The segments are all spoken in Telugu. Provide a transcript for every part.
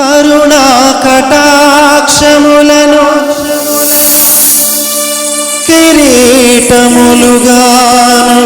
కరుణా కటాక్షములను కిరీటములుగాను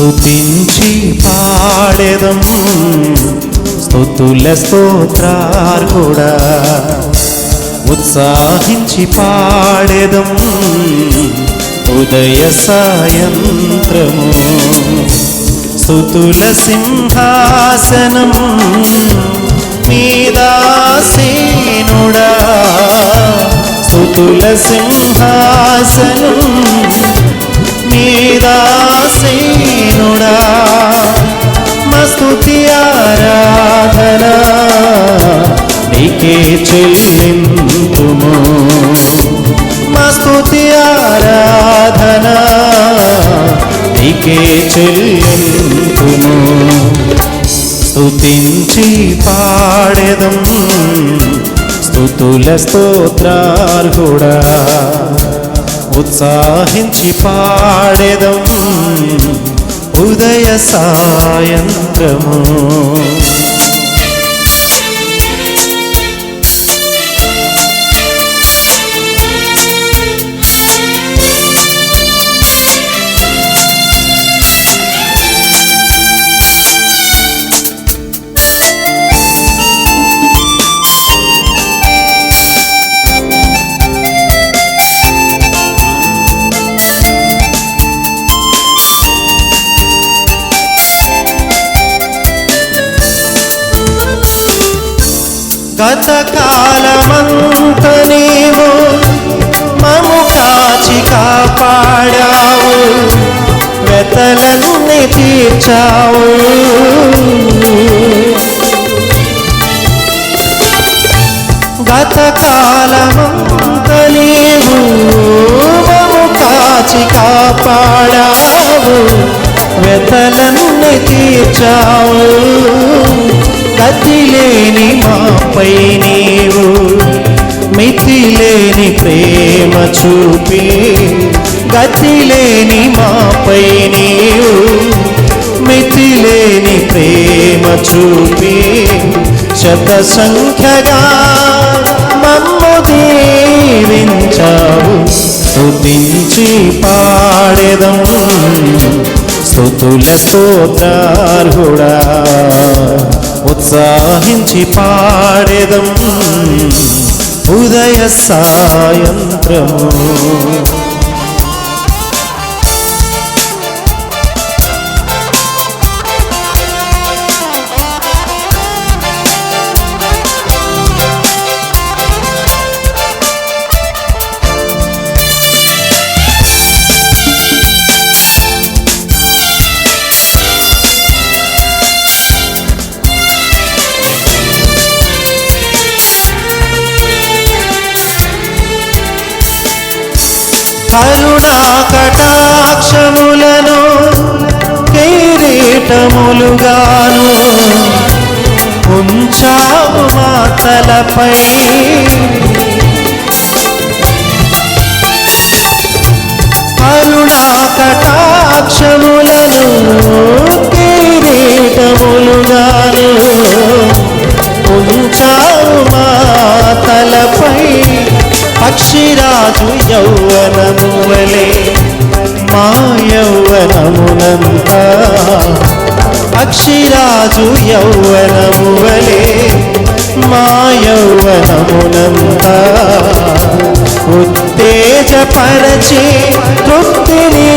స్తుతించి పాడెదం స్తుతుల స్తోత్రార్హుడా ఉత్సాహించి పాడెదం ఉదయ సాయంత్రము. స్తుతుల సింహాసనం మీదాసీనుడా స్తుతుల సింహాసనం మీదాసీనుడా మస్తుతి ఆరాధన నీకే చెల్లింతుము మస్తుతి ఆరాధన నీకే చెల్లింతుము స్తుతించి పాడెదం స్తుతుల స్తోత్రార్హుడా. ఉత్సాహించి పాడెదం ఉదయ సాయంత్రము. గత కాలమంత నీవు మము కాచి కాపాడావు వెతలను తీర్చావు. గత కాలమంత నీవు మము కాచి కాపాడావు వెతలను తీర్చావు. గతి లేని మాపై నీవు మితిలేని ప్రేమ చూపి గతిలేని మాపై నీవు మితిలేని ప్రేమ చూపి శత సంఖ్యగా మమ్ము దీవించావు. స్తుతించి పాడెదం స్తుతుల స్తోత్రార్హుడా ఉత్సాహించి పాడెదం ఉదయ సాయంత్రము. కరుణా కటాక్షములను కిరీటములుగాను ఉంచాము మా తలపై. కరుణా కటాక్షములను కిరీటములుగాను ఉంచావు పక్షిరాజు యౌవనము వలే మా యౌవనమునంతా. పక్షిరాజు యౌవనము వలే మా యౌవనమునంతా. ఉత్తేజపరచి తృప్తిని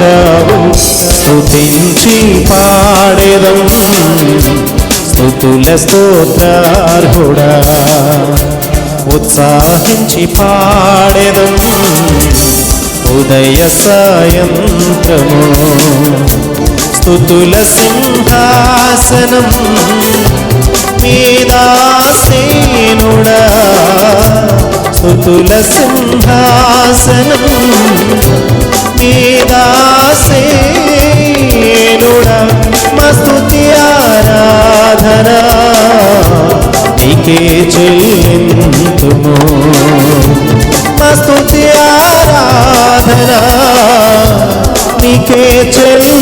చావు స్తుతించి పాడెదం. స్తుతుల స్తోత్రార్హుడా. ఉత్సాహించి పాడెను ఉదయ సాయంత్రము. స్థుతుల సింహాసనం మీదాసేనుడా స్థుతుల సింహాసనం మీదాసేనుడా మస్తుతి ఆరాధన. నీకే చెల్లింది స్తుతి ఆరాధన నీకే చెల్లింతుము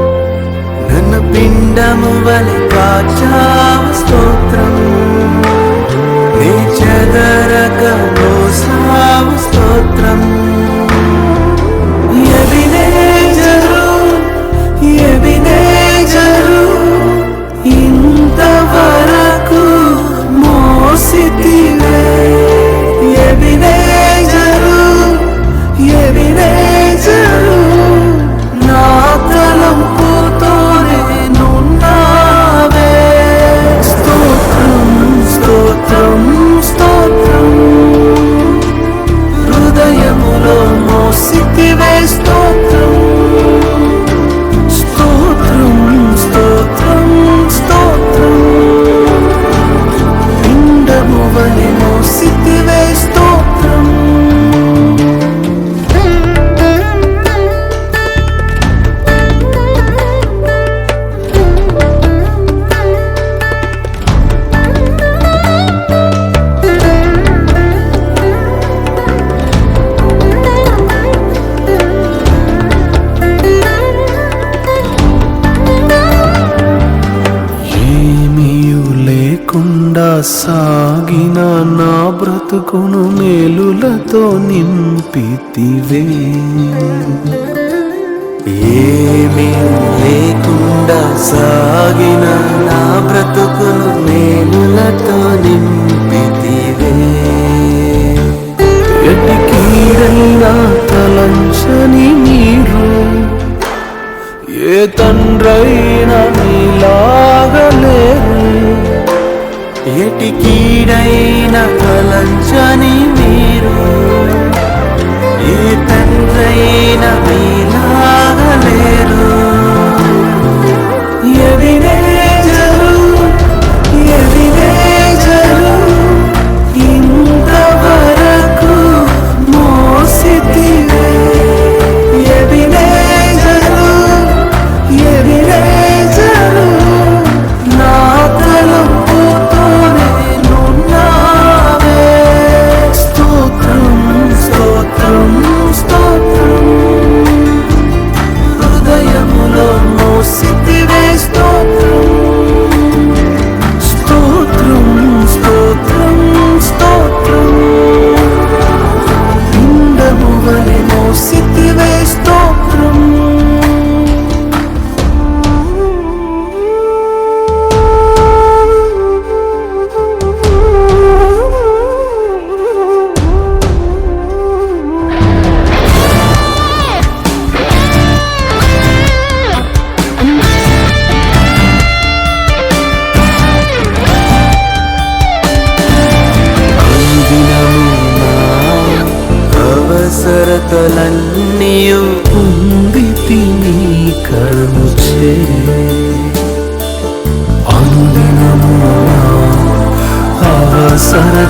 పిండము వలె కాచావు స్తోత్రం నే చెదరక మోసావు స్తోత్రం ఎబినేజరు ఎబినేజరు బ్రతుకును మేలులతో నింపితివే. ఏమీ లేకుండా సాగిన నా బ్రతుకును మేలులతో నింపితివే. ఎట్టి కీడైనా తలంచని మీరు ఏ తండ్రైనా నీలాగలేరు ఎటి పంచని మీరు. ఏ తండ్రైన నీలాగలేరు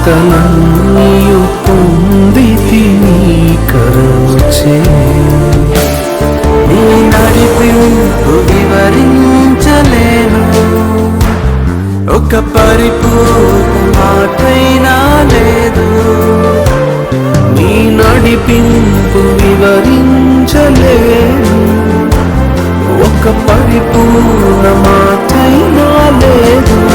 అవసరతలన్నీయు పొంది తిని కరుచే నీ నడిపింపు వివరించలేను. ఒక పరిపూర్ణ మాటైనా లేదు. నీ నడిపింపు వివరించలేను. ఒక పరిపూర్ణ మాటైనా లేదు.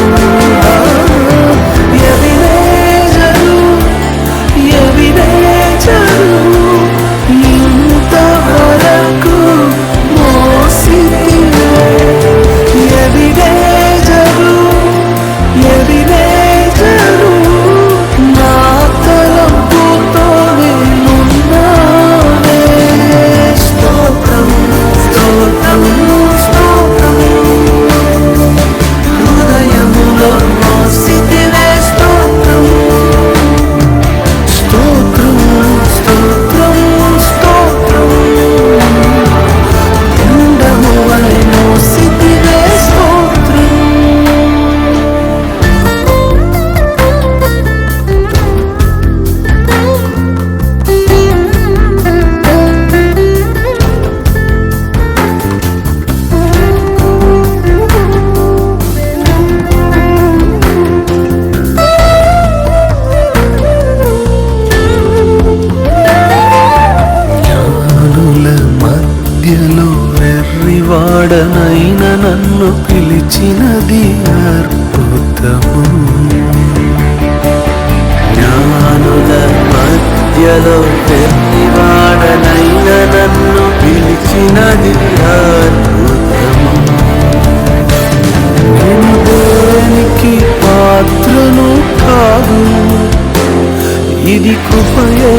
అది అద్భుతము జ్ఞానుల మధ్యలో తెలివాడనైన నన్ను పిలిచినది అద్భుతము నేను దేవునికి పాత్రను కాదు? ఇది కృపయే